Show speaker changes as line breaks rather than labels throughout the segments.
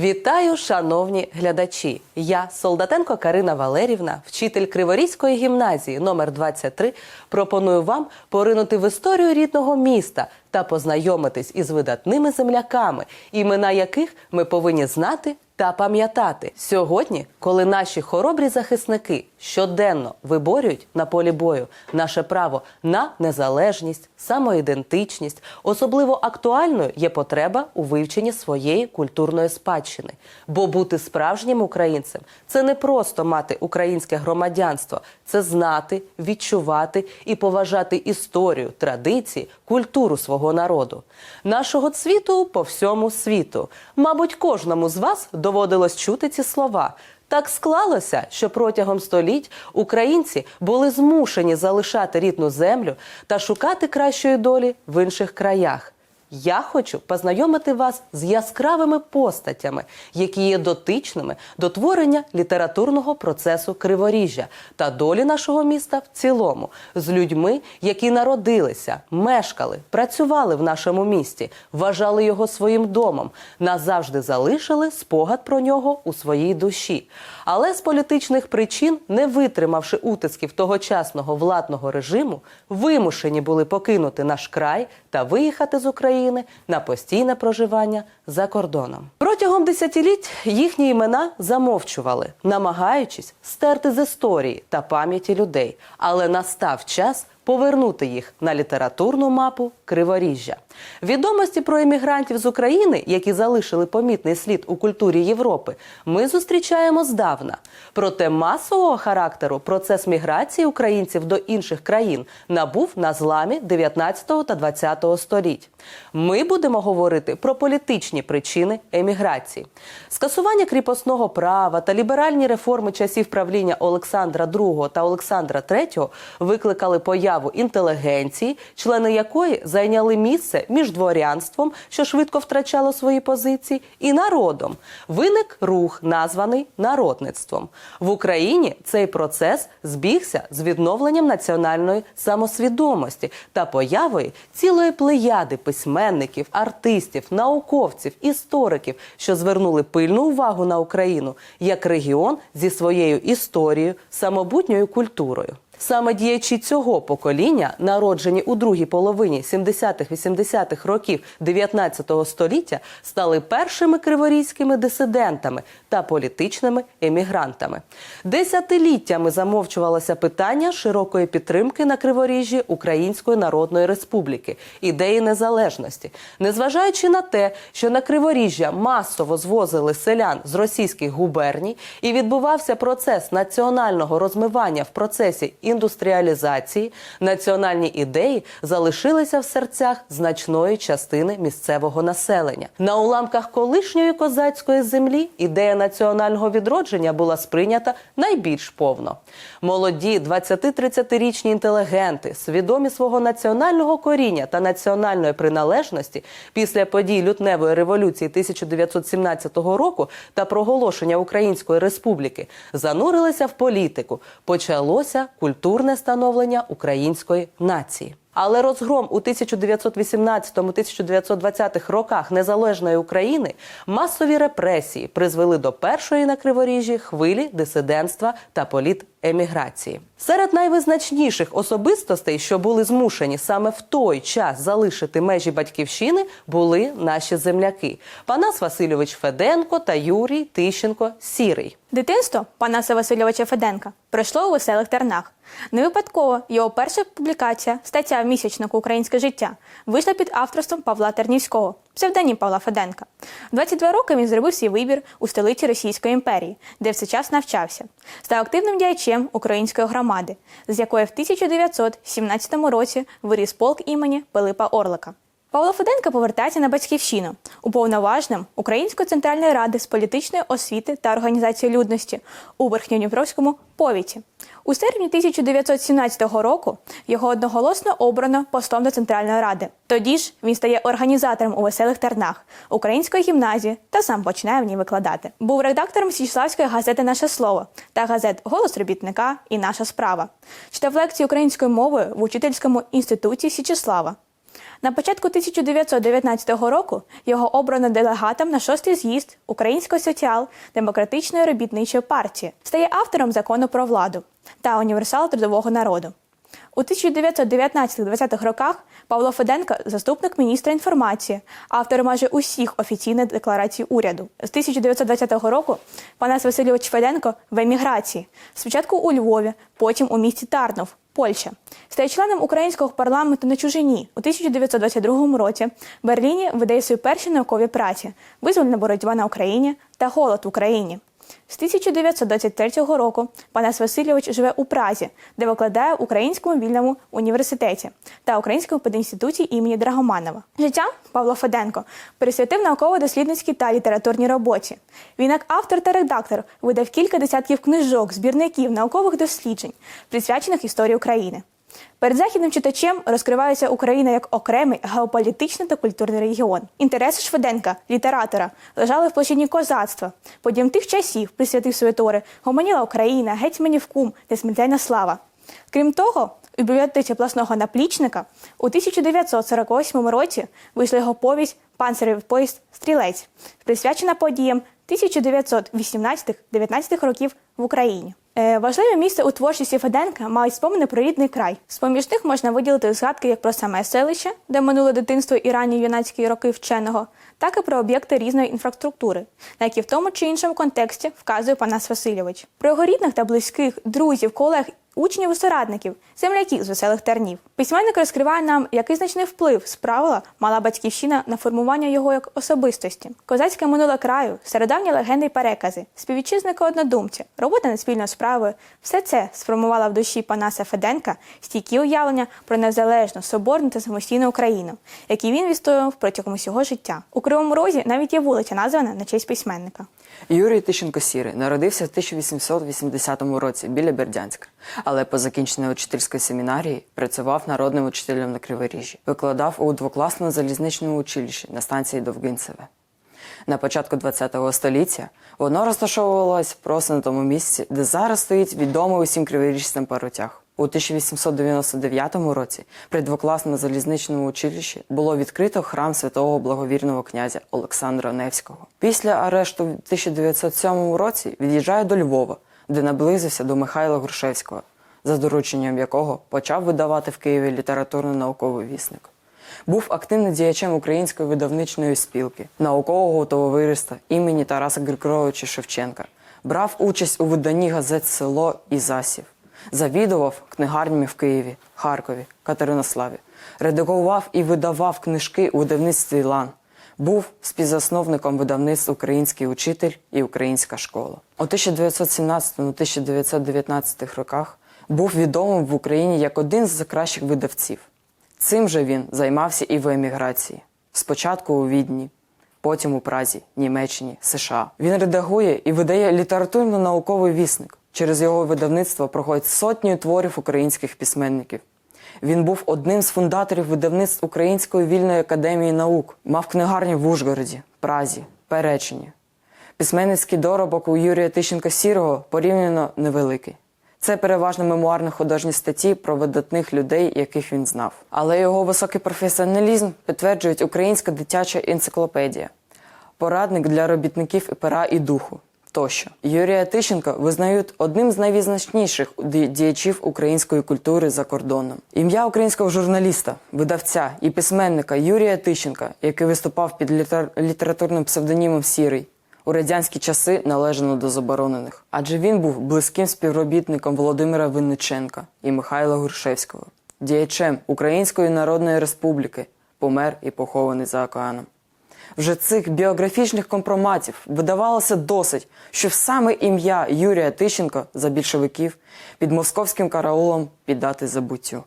Вітаю, шановні глядачі! Я Солдатенко Карина Валерівна, вчитель Криворізької гімназії номер 23 Пропоную вам поринути в історію рідного міста та познайомитись із видатними земляками, імена яких ми повинні знати та пам'ятати сьогодні, коли наші хоробрі захисники щоденно виборюють на полі бою наше право на незалежність, самоідентичність, особливо актуальною є потреба у вивченні своєї культурної спадщини. Бо бути справжнім українцем це не просто мати українське громадянство, це знати, відчувати і поважати історію, традиції, культуру свого народу, нашого цвіту по всьому світу. Мабуть, кожному з вас доводилось чути ці слова. Так склалося, що протягом століть українці були змушені залишати рідну землю та шукати кращої долі в інших краях. Я хочу познайомити вас з яскравими постатями, які є дотичними до творення літературного процесу Криворіжжя та долі нашого міста в цілому, з людьми, які народилися, мешкали, працювали в нашому місті, вважали його своїм домом, назавжди залишили спогад про нього у своїй душі. Але з політичних причин, не витримавши утисків тогочасного владного режиму, вимушені були покинути наш край та виїхати з України на постійне проживання за кордоном. Протягом десятиліть їхні імена замовчували, намагаючись стерти з історії та пам'яті людей. Але настав час повернути їх на літературну мапу Криворіжжя. Відомості про емігрантів з України, які залишили помітний слід у культурі Європи, ми зустрічаємо здавна. Проте масового характеру процес міграції українців до інших країн набув на зламі 19 та 20 століть. Ми будемо говорити про політичні причини еміграції. Скасування кріпосного права та ліберальні реформи часів правління Олександра II та Олександра III викликали появу інтелігенції, члени якої зайняли місце між дворянством, що швидко втрачало свої позиції, і народом. Виник рух, названий народництвом. В Україні цей процес збігся з відновленням національної самосвідомості та появою цілої плеяди письменників, артистів, науковців, істориків, що звернули пильну увагу на Україну як регіон зі своєю історією, самобутньою культурою. Саме діячі цього покоління, народжені у другій половині 70-х-80-х років 19 століття, стали першими криворізькими дисидентами та політичними емігрантами. Десятиліттями замовчувалося питання широкої підтримки на Криворіжжі Української Народної Республіки, ідеї незалежності, незважаючи на те, що на Криворіжжя масово звозили селян з російських губерній і відбувався процес національного розмивання в процесі індустріалізації, національні ідеї залишилися в серцях значної частини місцевого населення. На уламках колишньої козацької землі ідея національного відродження була сприйнята найбільш повно. Молоді 20-30-річні інтелігенти, свідомі свого національного коріння та національної приналежності після подій лютневої революції 1917 року та проголошення Української республіки занурилися в політику. Почалося культурне становлення української нації. Але розгром у 1918-1920 роках незалежної України масові репресії призвели до першої на криворіжжі хвилі дисидентства та політеміграції. Серед найвизначніших особистостей, що були змушені саме в той час залишити межі батьківщини, були наші земляки Панас Васильович Феденко та Юрій Тищенко Сірий.
Дитинство Панаса Васильовича Феденка пройшло у веселих тернах. Не випадково його перша публікація, стаття в місячнику Українське життя, вийшла під авторством Павла Тернівського, псевдонім Павла Феденка. В 22 роки він зробив свій вибір у столиці Російської імперії, де все час навчався. Став активним діячем української громади, з якої в 1917 році виріс полк імені Пилипа Орлика. Павло Феденко повертається на батьківщину уповноваженим Української центральної ради з політичної освіти та організації людності у Верхньодніпровському повіті. У серпні 1917 року його одноголосно обрано послом до Центральної ради. Тоді ж він стає організатором у веселих тернах української гімназії та сам починає в ній викладати. Був редактором Січславської газети Наше слово та газет Голос робітника і Наша справа. Читав лекції українською мовою в учительському інституті Січеслава. На початку 1919 року його обрано делегатом на шостий з'їзд Української соціал-демократичної робітничої партії, стає автором закону про владу та універсал трудового народу. У 1919-20 роках Павло Феденко заступник міністра інформації, автор майже усіх офіційних декларацій уряду. З 1920 року Панас Васильович Феденко в еміграції. Спочатку у Львові, потім у місті Тарнов, Польща. Стає членом українського парламенту на чужині. У 1922 році в Берліні видає свої перші наукові праці Визвольна боротьба на Україні та голод в Україні. З 1923 року Панас Васильович живе у Празі, де викладає в Українському вільному університеті та Українському пединституті імені Драгоманова. Життя Павло Феденко присвятив науково-дослідницькій та літературній роботі. Він як автор та редактор видав кілька десятків книжок, збірників, наукових досліджень, присвячених історії України. Перед західним читачем розкривається Україна як окремий геополітичний та культурний регіон. Інтереси Шведенка, літератора, лежали в площині козацтва. Подіям тих часів присвятив свої твори Гомоніла Україна, Гетьманів кум, Несмертельна слава. Крім того, у бібліотеці обласного наплічника у 1948 році вийшла його повість Панцирів поїзд Стрілець, присвячена подіям 1918-19 років в Україні. Е, Важливе місце у творчості Феденка мають спомини про рідний край. З поміж них можна виділити згадки як про саме селище, де минуле дитинство і ранні юнацькі роки вченого, так і про об'єкти різної інфраструктури, на які в тому чи іншому контексті вказує Панас Васильович. Про його рідних та близьких, друзів, колег учнів і соратників, земляків з веселих тернів. Письменник розкриває нам, який значний вплив справила мала батьківщина на формування його як особистості. Козацьке минуле краю, стародавні легенди й перекази, співвітчизники однодумці, робота над спільною справою все це сформувало в душі Панаса Феденка стійкі уявлення про незалежну, соборну та самостійну Україну, які він відстоював протягом усього життя. У Кривому Розі навіть є вулиця, названа на честь письменника.
Юрій Тищенко Сірий народився в 1880 році біля Бердянська, але по закінченні учительської семінарії працював народним учителем на Криворіжжі. Викладав у двокласному залізничному училищі на станції Довгинцеве. На початку ХХ століття воно розташовувалось просто на тому місці, де зараз стоїть відомий усім криворіжцям паротяг. У 1899 році при двокласному залізничному училищі було відкрито храм святого благовірного князя Олександра Невського. Після арешту в 1907 році від'їжджає до Львова, де наблизився до Михайла Грушевського, за дорученням якого почав видавати в Києві літературно-науковий вісник. Був активним діячем української видавничної спілки, наукового товариства імені Тараса Григоровича Шевченка. Брав участь у виданні газет Село і Засів. Завідував книгарнями в Києві, Харкові, Катеринославі. Редагував і видавав книжки у видавництві Лан. Був співзасновником видавництв Український учитель і Українська школа. У 1917-1919 роках був відомим в Україні як один з кращих видавців. Цим же він займався і в еміграції. Спочатку у Відні, потім у Празі, Німеччині, США. Він редагує і видає літературно-науковий вісник. Через його видавництво проходять сотні творів українських письменників. Він був одним з фундаторів видавництв Української вільної академії наук, мав книгарні в Ужгороді, Празі, Перечині. Письменницький доробок у Юрія Тищенка Сірого порівняно невеликий. Це переважно мемуарно художні статті про видатних людей, яких він знав. Але його високий професіоналізм підтверджують українська дитяча енциклопедія, порадник для робітників і пера і духу тощо. Юрія Тищенка визнають одним з найвизначніших діячів української культури за кордоном. Ім'я українського журналіста, видавця і письменника Юрія Тищенка, який виступав під літер- літературним псевдонімом Сірий. У радянські часи належано до заборонених, адже він був близьким співробітником Володимира Винниченка і Михайла Грушевського, діячем Української Народної Республіки, помер і похований за океаном. Вже цих біографічних компроматів видавалося досить, щоб саме ім'я Юрія Тищенка за більшовиків під московським караулом піддати забуттю.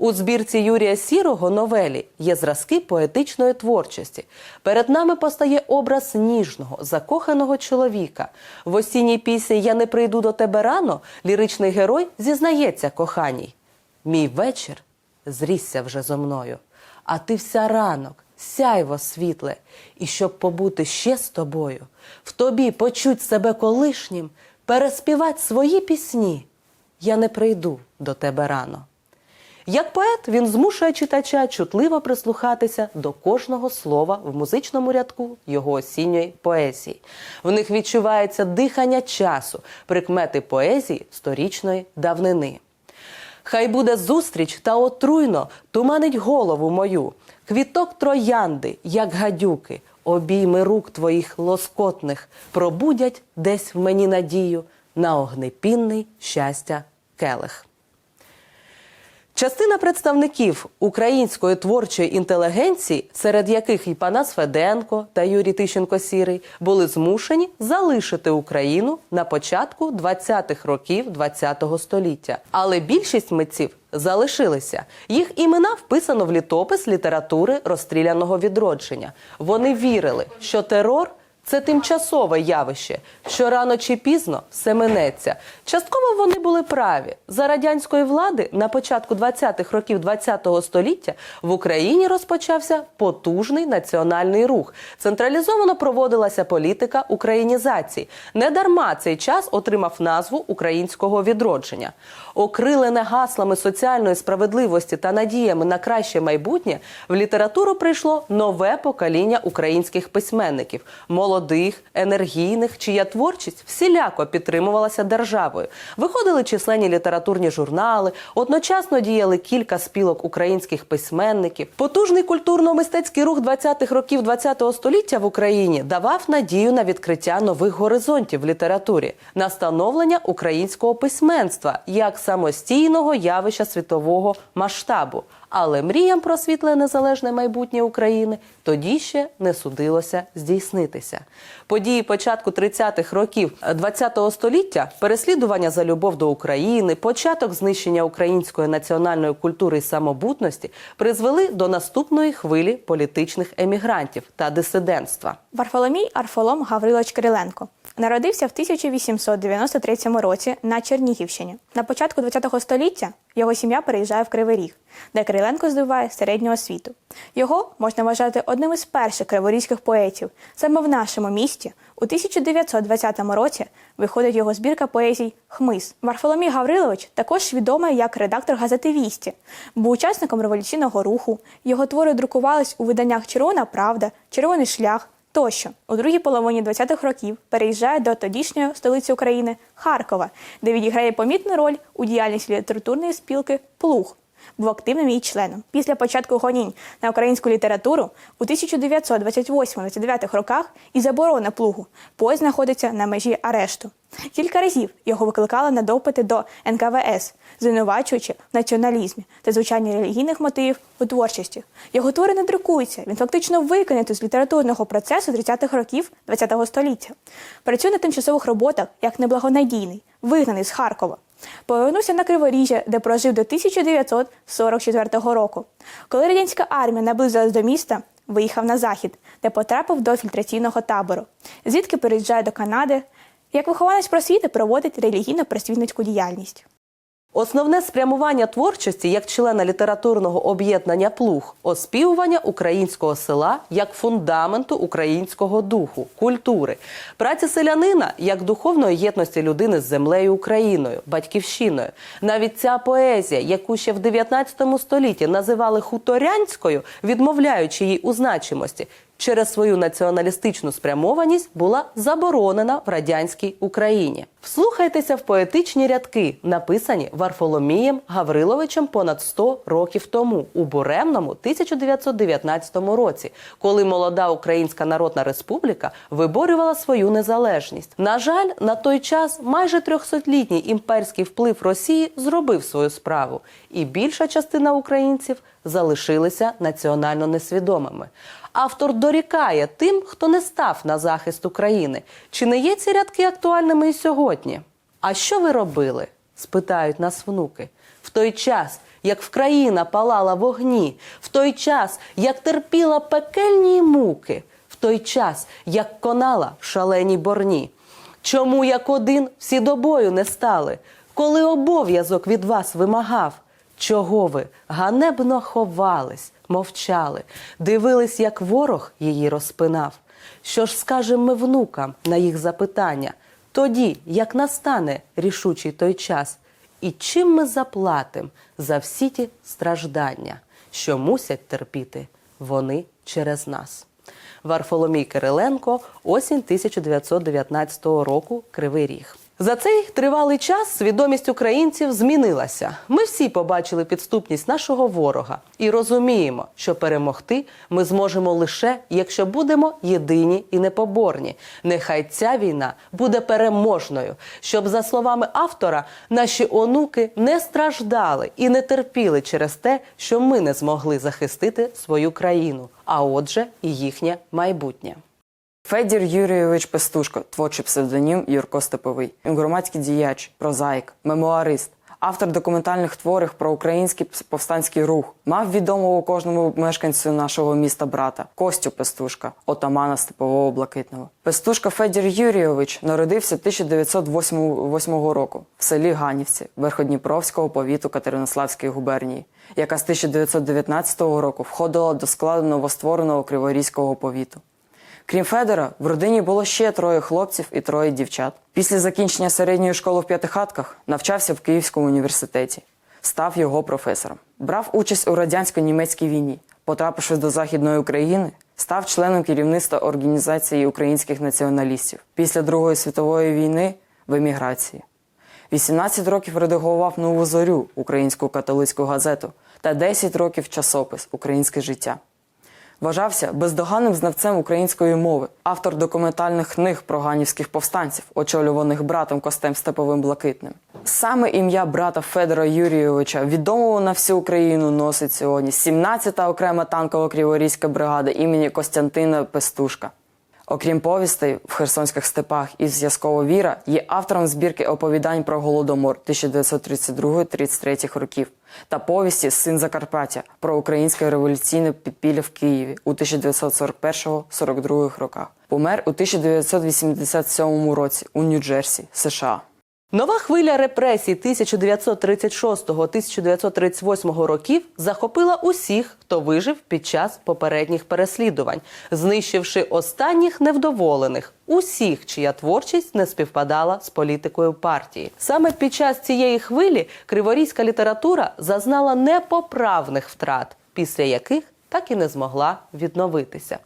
У збірці Юрія Сірого новелі є зразки поетичної творчості. Перед нами постає образ ніжного, закоханого чоловіка. В осінній пісні Я не прийду до тебе рано ліричний герой зізнається коханій. Мій вечір зрісся вже зо мною, а ти вся ранок, сяйво світле, і щоб побути ще з тобою, в тобі почуть себе колишнім, переспівать свої пісні. Я не прийду до тебе рано. Як поет, він змушує читача чутливо прислухатися до кожного слова в музичному рядку його осінньої поезії. В них відчувається дихання часу, прикмети поезії сторічної давнини. Хай буде зустріч та отруйно туманить голову мою. Квіток троянди, як гадюки, обійми рук твоїх лоскотних пробудять десь в мені надію на огнепінний щастя келих. Частина представників української творчої інтелігенції, серед яких і Панас Феденко та Юрій Тищенко Сірий, були змушені залишити Україну на початку 20-х років ХХ століття. Але більшість митців залишилися. Їх імена вписано в літопис літератури розстріляного відродження. Вони вірили, що терор це тимчасове явище, що рано чи пізно все минеться. Частково вони були праві. За радянської влади на початку 20-х років 20-го століття в Україні розпочався потужний національний рух. Централізовано проводилася політика українізації. Недарма цей час отримав назву українського відродження. Окрилене гаслами соціальної справедливості та надіями на краще майбутнє, в літературу прийшло нове покоління українських письменників, молодих, енергійних, чия творчість всіляко підтримувалася державою. Виходили численні літературні журнали, одночасно діяли кілька спілок українських письменників. Потужний культурно-мистецький рух 20-х років 20-го століття в Україні давав надію на відкриття нових горизонтів в літературі, на становлення українського письменства як самостійного явища світового масштабу. Але мріям про світле незалежне майбутнє України тоді ще не судилося здійснитися. Події початку 30-х років ХХ століття, переслідування за любов до України, початок знищення української національної культури і самобутності призвели до наступної хвилі політичних емігрантів та дисидентства.
Варфоломій Арфолом Гаврилович Кириленко народився в 1893 році на Чернігівщині. На початку ХХ століття його сім'я переїжджає в Кривий Ріг, де Кириленко здобуває середню освіту. Його можна вважати одним із перших криворізьких поетів. Саме в нашому місті у 1920 році виходить його збірка поезій Хмиз. Варфоломій Гаврилович також відомий як редактор газети Вісті, був учасником революційного руху. Його твори друкувались у виданнях Червона Правда, Червоний шлях тощо. У другій половині 20-х років переїжджає до тодішньої столиці України Харкова, де відіграє помітну роль у діяльності літературної спілки Плуг. Був активним її членом. Після початку гонінь на українську літературу у 1928-29 роках і заборона плугу поезд знаходиться на межі арешту. Кілька разів його викликали на допити до НКВС, звинувачуючи в націоналізмі та звучанні релігійних мотивів у творчості. Його твори не друкуються, він фактично викинутий з літературного процесу 30-х років ХХ століття. Працює на тимчасових роботах як неблагонадійний, вигнаний з Харкова. Повернувся на Криворіжжя, де прожив до 1944 року. Коли радянська армія наблизилась до міста, виїхав на захід, де потрапив до фільтраційного табору, звідки переїжджає до Канади. Як вихованець просвіти проводить релігійно-просвітницьку діяльність.
Основне спрямування творчості як члена літературного об'єднання плуг оспівування українського села як фундаменту українського духу, культури, праці селянина як духовної єдності людини з землею Україною, батьківщиною. Навіть ця поезія, яку ще в 19 столітті називали хуторянською, відмовляючи їй у значимості. Через свою націоналістичну спрямованість була заборонена в радянській Україні. Вслухайтеся в поетичні рядки, написані Варфоломієм Гавриловичем понад 100 років тому у буремному 1919 році, коли молода Українська Народна Республіка виборювала свою незалежність. На жаль, на той час майже 300-літній імперський вплив Росії зробив свою справу, і більша частина українців залишилися національно несвідомими. Автор дорікає тим, хто не став на захист України. Чи не є ці рядки актуальними і сьогодні? А що ви робили? спитають нас внуки. В той час, як в країна палала вогні, в той час, як терпіла пекельні муки, в той час, як конала в шаленій борні. Чому як один всі до бою не стали, коли обов'язок від вас вимагав? Чого ви ганебно ховались, мовчали, дивились, як ворог її розпинав? Що ж скажемо ми внукам на їх запитання? Тоді, як настане рішучий той час, І чим ми заплатимо за всі ті страждання, що мусять терпіти вони через нас? Варфоломій Кириленко, осінь 1919 року, Кривий Ріг. За цей тривалий час свідомість українців змінилася. Ми всі побачили підступність нашого ворога і розуміємо, що перемогти ми зможемо лише якщо будемо єдині і непоборні. Нехай ця війна буде переможною, щоб, за словами автора, наші онуки не страждали і не терпіли через те, що ми не змогли захистити свою країну, а отже, і їхнє майбутнє.
Федір Юрійович Пестушко, творчий псевдонім Юрко Степовий, громадський діяч, прозаїк, мемуарист, автор документальних творів про український повстанський рух, мав відомого кожному мешканцю нашого міста брата Костю Пестушка, отамана Степового Блакитного. Пестушка Федір Юрійович народився 1908 року в селі Ганівці Верходніпровського повіту Катеринославської губернії, яка з 1919 року входила до складу новоствореного Криворізького повіту. Крім Федора, в родині було ще троє хлопців і троє дівчат. Після закінчення середньої школи в П'ятихатках навчався в Київському університеті. Став його професором. Брав участь у радянсько-німецькій війні. Потрапивши до Західної України, став членом керівництва Організації українських націоналістів. Після Другої світової війни в еміграції. 18 років редагував нову зорю українську католицьку газету та 10 років часопис Українське життя. Вважався бездоганним знавцем української мови, автор документальних книг про ганівських повстанців, очолюваних братом Костем Степовим Блакитним. Саме ім'я брата Федора Юрійовича, відомого на всю Україну, носить сьогодні 17-та окрема танкова криворізька бригада імені Костянтина Пестушка. Окрім повістей в Херсонських степах і зв'язково віра, є автором збірки оповідань про голодомор 1932-33 років та повісті Син Закарпаття про українське революційне підпілля в Києві у 1941-42 роках. Помер у 1987 році у Нью-Джерсі, США.
Нова хвиля репресій 1936-1938 років захопила усіх, хто вижив під час попередніх переслідувань, знищивши останніх невдоволених, усіх, чия творчість не співпадала з політикою партії. Саме під час цієї хвилі криворізька література зазнала непоправних втрат, після яких так і не змогла відновитися.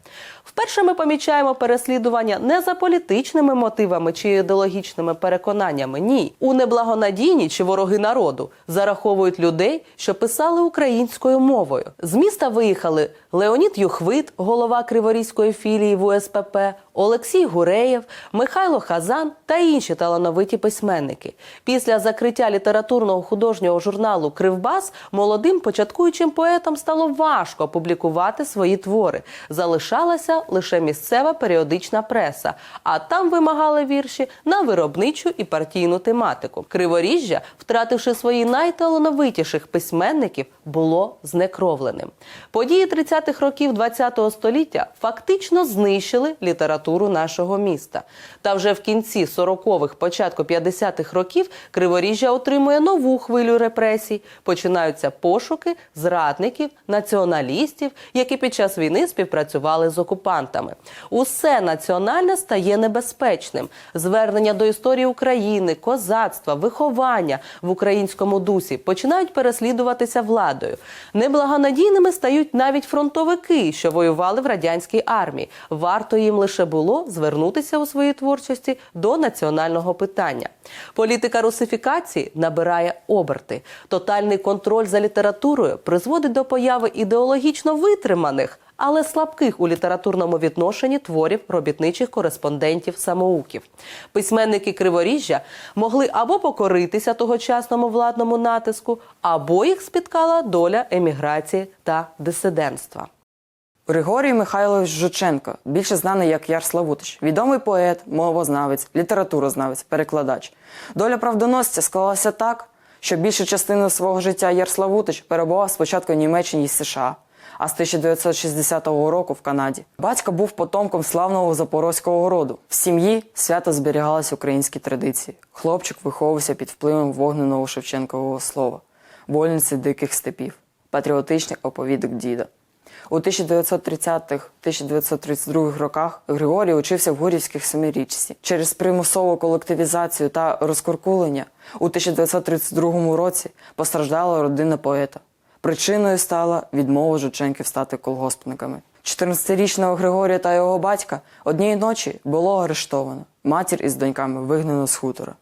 Вперше ми помічаємо переслідування не за політичними мотивами чи ідеологічними переконаннями. Ні, у неблагонадійні чи вороги народу зараховують людей, що писали українською мовою. З міста виїхали Леонід Юхвит, голова Криворізької філії в УСПП, Олексій Гуреєв, Михайло Хазан та інші талановиті письменники. Після закриття літературного художнього журналу Кривбас молодим початкуючим поетам стало важко публікувати свої твори. Залишалася лише місцева періодична преса, а там вимагали вірші на виробничу і партійну тематику. Криворіжжя, втративши свої найталановитіших письменників, було знекровленим. Події 30-х років ХХ століття фактично знищили літературу нашого міста. Та вже в кінці 40-х, початку 50-х років Криворіжжя отримує нову хвилю репресій. Починаються пошуки зрадників, націоналістів, які під час війни співпрацювали з окупантами. Усе національне стає небезпечним. Звернення до історії України, козацтва, виховання в українському дусі починають переслідуватися владою. Неблагонадійними стають навіть фронтовики, що воювали в радянській армії. Варто їм лише було звернутися у своїй творчості до національного питання. Політика русифікації набирає оберти. Тотальний контроль за літературою призводить до появи ідеологічно витриманих. Але слабких у літературному відношенні творів робітничих кореспондентів самоуків. Письменники Криворіжжя могли або покоритися тогочасному владному натиску, або їх спіткала доля еміграції та дисидентства.
Григорій Михайлович Жученко, більше знаний як Яр Славутич, відомий поет, мовознавець, літературознавець, перекладач. Доля правдоносця склалася так, що більшу частину свого життя Яр Славутич перебував спочатку в Німеччині і США, а з 1960 року в Канаді. Батько був потомком славного запорозького роду. В сім'ї свято зберігалися українські традиції. Хлопчик виховувався під впливом вогненого Шевченкового слова, вольниці диких степів, патріотичних оповідок діда. У 1930-1932 роках Григорій учився в Гурівських семирічці. Через примусову колективізацію та розкуркулення у 1932 році постраждала родина поета. Причиною стала відмова жученків стати колгоспниками. 14-річного Григорія та його батька однієї ночі було арештовано. Матір із доньками вигнано з хутора,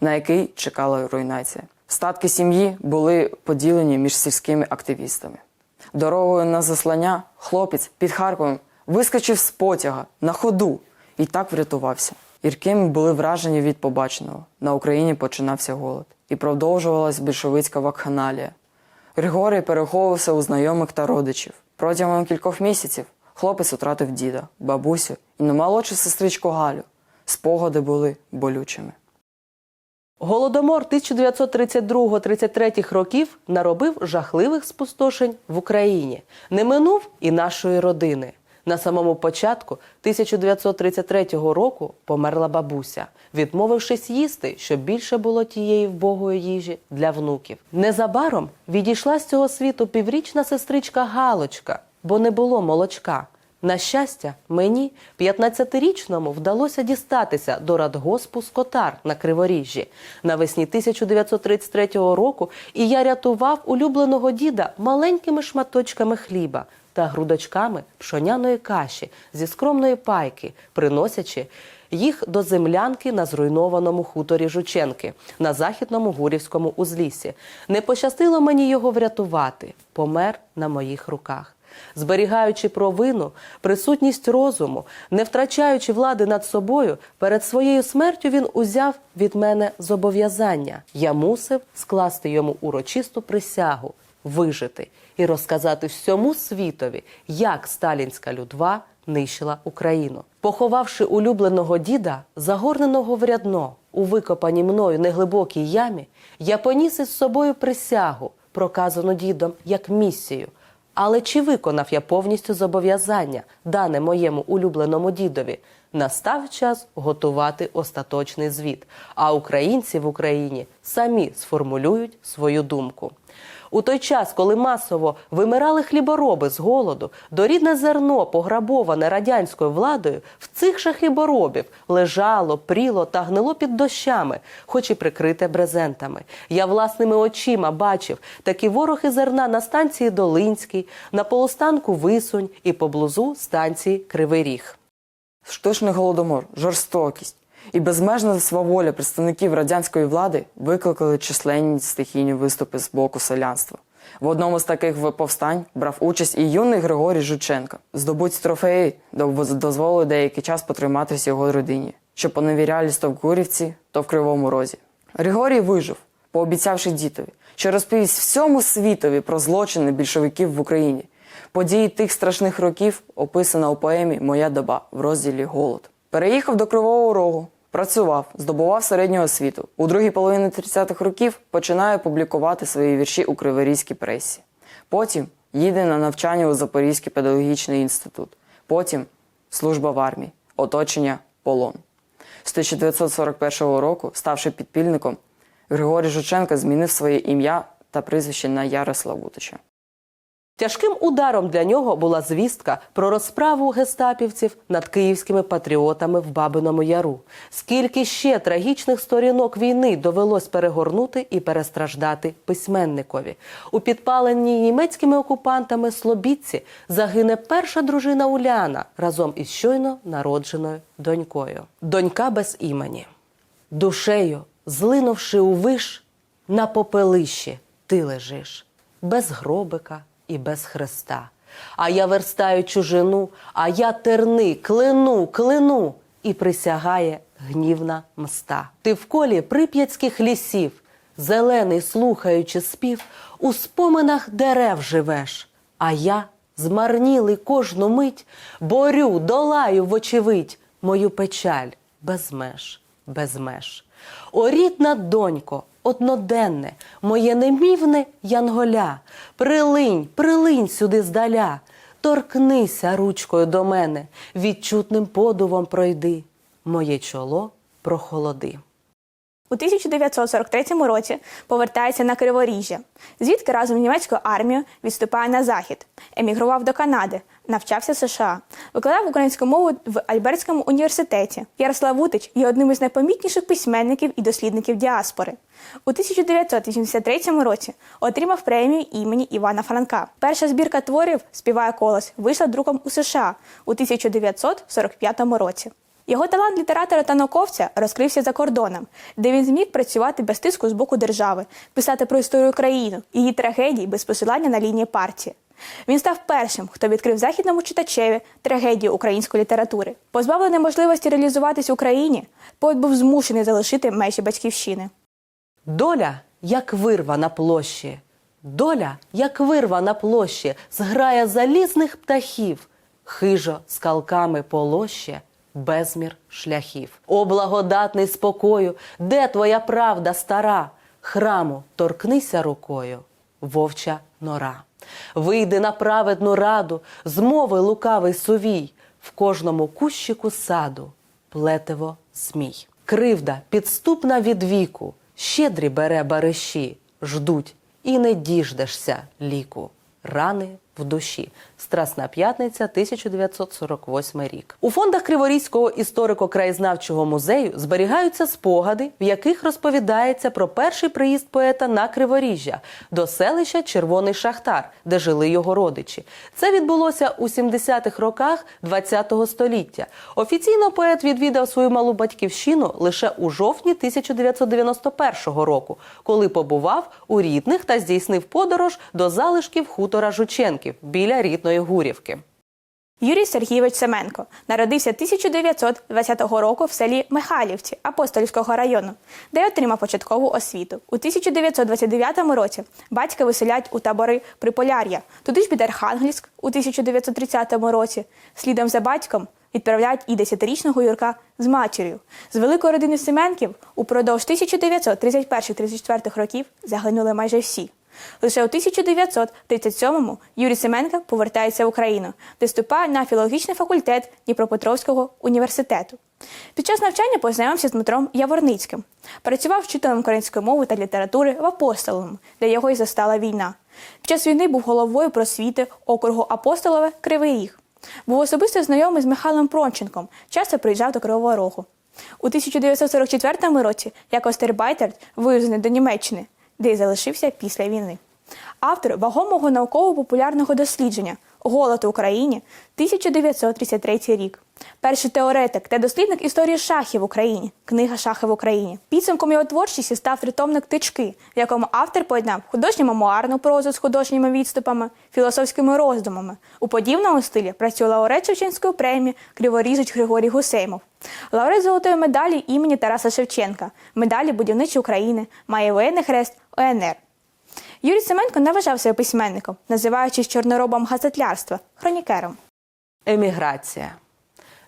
на який чекала руйнація. Статки сім'ї були поділені між сільськими активістами. Дорогою на заслання хлопець під Харковом вискочив з потяга на ходу і так врятувався. Іркими були вражені від побаченого. На Україні починався голод і продовжувалась більшовицька вакханалія. Григорій переховувався у знайомих та родичів. Протягом кількох місяців хлопець втратив діда, бабусю і наймолодшу сестричку Галю. Спогади були болючими.
Голодомор 1932-33 років наробив жахливих спустошень в Україні. Не минув і нашої родини. На самому початку 1933 року померла бабуся, відмовившись їсти, щоб більше було тієї вбогої їжі для внуків. Незабаром відійшла з цього світу піврічна сестричка Галочка, бо не було молочка. На щастя, мені, 15-річному, вдалося дістатися до радгоспу Скотар на Криворіжжі навесні 1933 року, і я рятував улюбленого діда маленькими шматочками хліба та грудочками пшоняної каші зі скромної пайки, приносячи їх до землянки на зруйнованому хуторі Жученки на західному гурівському узліссі. Не пощастило мені його врятувати, помер на моїх руках. Зберігаючи провину, присутність розуму, не втрачаючи влади над собою, перед своєю смертю він узяв від мене зобов'язання. Я мусив скласти йому урочисту присягу, вижити і розказати всьому світові, як сталінська людва нищила Україну. Поховавши улюбленого діда, загорненого в рядно у викопаній мною неглибокій ямі, я поніс із собою присягу, проказану дідом як місію. Але чи виконав я повністю зобов'язання, дане моєму улюбленому дідові? Настав час готувати остаточний звіт, а українці в Україні самі сформулюють свою думку. У той час, коли масово вимирали хлібороби з голоду, дорідне зерно, пограбоване радянською владою, в цих же хліборобів лежало, пріло та гнило під дощами, хоч і прикрите брезентами. Я власними очима бачив такі ворохи зерна на станції Долинській, на полустанку Висунь і поблизу станції Кривий Ріг.
Штучний голодомор, жорстокість і безмежна сваволя представників радянської влади викликали численні стихійні виступи з боку селянства. В одному з таких повстань брав участь і юний Григорій Жученко. Здобуті трофеї дозволили деякий час потриматися його родині, що поневірялись то в Гурівці, то в Кривому Розі. Григорій вижив, пообіцявши дітові, що розповість всьому світові про злочини більшовиків в Україні. Події тих страшних років описана у поемі Моя доба в розділі Голод. Переїхав до Кривого Рогу, працював, здобував середню освіту. У другій половині 30-х років починає публікувати свої вірші у Криворізькій пресі. Потім їде на навчання у Запорізький педагогічний інститут. Потім служба в армії, оточення полон. З 1941 року, ставши підпільником, Григорій Жученко змінив своє ім'я та прізвище на Ярослав Вутича.
Тяжким ударом для нього була звістка про розправу гестапівців над київськими патріотами в Бабиному Яру. Скільки ще трагічних сторінок війни довелось перегорнути і перестраждати письменникові. У підпаленій німецькими окупантами Слобідці загине перша дружина Уляна разом із щойно народженою донькою. Донька без імені. Душею, злинувши у виш, на попелищі ти лежиш, без гробика і без хреста. А я верстаю чужину, а я терни, клину, клину, і присягає гнівна мста. Ти в колі прип'ятських лісів, зелений, слухаючи спів, у споминах дерев живеш, а я, змарнілий кожну мить, борю, долаю, вочевидь, мою печаль без меж, без меж. О, донько, одноденне, моє немівне янголя, прилинь, прилинь сюди здаля, торкнися ручкою до мене, відчутним подувом пройди, моє чоло прохолоди.
У 1943 році повертається на Криворіжжя, звідки разом з німецькою армією відступає на захід, емігрував до Канади, навчався США, викладав українську мову в Альбертському університеті. Ярослав Вутич є одним із найпомітніших письменників і дослідників діаспори. У 1983 році отримав премію імені Івана Франка. Перша збірка творів Співає колос вийшла друком у США у 1945 році. Його талант літератора та науковця розкрився за кордоном, де він зміг працювати без тиску з боку держави, писати про історію країни, її трагедії без посилання на лінії партії. Він став першим, хто відкрив західному читачеві трагедію української літератури. Позбавлений можливості реалізуватись в Україні, поет був змушений залишити межі батьківщини.
Доля, як вирва на площі, доля, як вирва на площі, зграє залізних птахів, хижо скалками полоще, безмір шляхів. О, благодатний спокою, де твоя правда стара? Храму торкнися рукою, вовча нора. Вийди на праведну раду, змови лукавий сувій, в кожному кущику саду плетиво змій. Кривда підступна від віку, щедрі бере бариші, ждуть і не діждешся ліку. Рани в душі. Страсна п'ятниця, 1948 рік. У фондах Криворізького історико-краєзнавчого музею зберігаються спогади, в яких розповідається про перший приїзд поета на Криворіжжя до селища Червоний Шахтар, де жили його родичі. Це відбулося у 70-х роках ХХ століття. Офіційно поет відвідав свою малу батьківщину лише у жовтні 1991 року, коли побував у рідних та здійснив подорож до залишків хутора Жученків біля рідної Гурівки.
Юрій Сергійович Семенко народився 1920 року в селі Михайлівці Апостольського району, де отримав початкову освіту. У 1929 році батька виселять у табори Приполяр'я, туди ж під Архангельськ у 1930 році. Слідом за батьком відправляють і 10-річного Юрка з матір'ю. З великої родини Семенків упродовж 1931-34 років загинули майже всі. Лише у 1937-му Юрій Семенка повертається в Україну, де вступає на філологічний факультет Дніпропетровського університету. Під час навчання познайомився з Дмитром Яворницьким. Працював вчителем української мови та літератури в Апостоловому, де його й застала війна. Під час війни був головою просвіти округу Апостолове Кривий Ріг. Був особисто знайомий з Михайлом Пронченком, часто приїжджав до Кривого Рогу. У 1944 році як Остербайтер вивезений до Німеччини, де й залишився після війни. Автор вагомого науково-популярного дослідження Голод в Україні 1933 рік. Перший теоретик та дослідник історії шахів в Україні. Книга Шахи в Україні. Підсумком його творчості став тритомник Тички, в якому автор поєднав художню мемуарну прозу з художніми відступами, філософськими роздумами. У подібному стилі працює лауреат Шевченської премії Криворізич Григорій Гусеймов. Лауреат золотої медалі імені Тараса Шевченка, медалі будівничі України, має воєнний хрест ОНР. Юрій Семенко не вважав себе письменником, називаючись чорноробом газетлярства, хронікером.
Еміграція.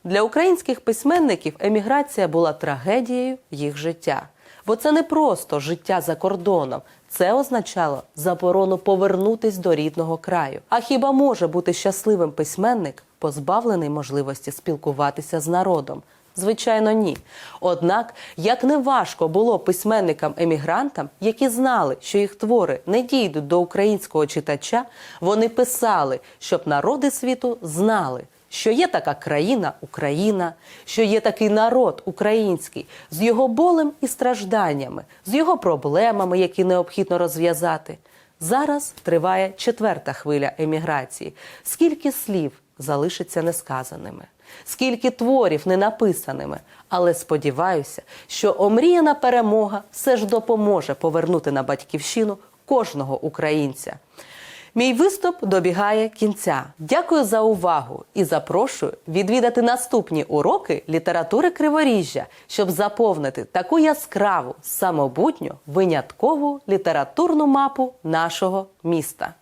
Для українських письменників еміграція була трагедією їх життя. Бо це не просто життя за кордоном, це означало заборону повернутись до рідного краю. А хіба може бути щасливим письменник, позбавлений можливості спілкуватися з народом? Звичайно, ні. Однак, як не важко було письменникам-емігрантам, які знали, що їх твори не дійдуть до українського читача, вони писали, щоб народи світу знали, що є така країна Україна, що є такий народ український з його болем і стражданнями, з його проблемами, які необхідно розв'язати. Зараз триває четверта хвиля еміграції. Скільки слів залишиться несказаними? Скільки творів не написаними, але сподіваюся, що омріяна перемога все ж допоможе повернути на батьківщину кожного українця. Мій виступ добігає кінця. Дякую за увагу і запрошую відвідати наступні уроки літератури Криворіжжя, щоб заповнити таку яскраву, самобутню, виняткову літературну мапу нашого міста.